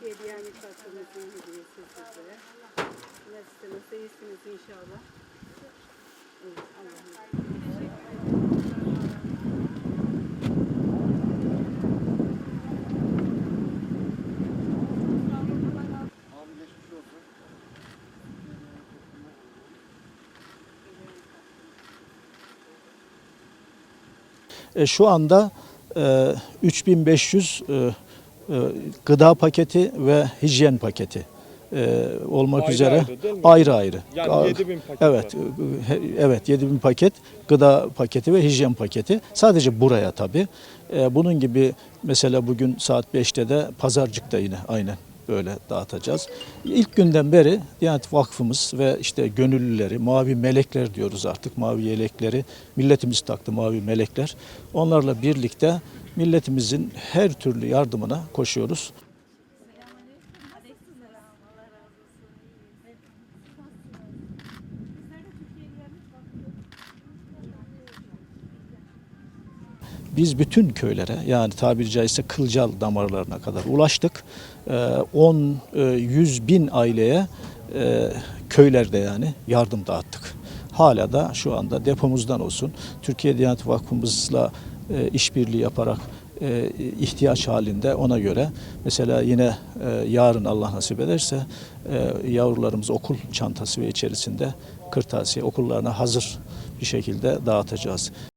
Türkiye Diyanet Vakfımızın hediyesi size. Nasılsınız? İyisiniz inşallah. E, şu anda e, 3500 e, e, gıda paketi ve hijyen paketi e, olmak Ayrı üzere ayrı ayrı ayrı. Yani Aa, 7000 paket Evet, var. e, evet 7000 paket gıda paketi ve hijyen paketi. Sadece buraya tabii. E, bunun gibi mesela bugün saat 5'te de pazarcıkta yine aynen böyle dağıtacağız. İlk günden beri Diyanet Vakfımız ve işte gönüllüleri, mavi melekler diyoruz artık, mavi yelekleri, milletimiz taktı mavi melekler. Onlarla birlikte milletimizin her türlü yardımına koşuyoruz. Biz bütün köylere yani tabiri caizse kılcal damarlarına kadar ulaştık. Ee, 10 e, 100 bin aileye e, köylerde yani yardım dağıttık. Hala da şu anda depomuzdan olsun Türkiye Diyanet Vakfımızla e, işbirliği yaparak e, ihtiyaç halinde ona göre mesela yine e, yarın Allah nasip ederse e, yavrularımız okul çantası ve içerisinde kırtasiye okullarına hazır bir şekilde dağıtacağız.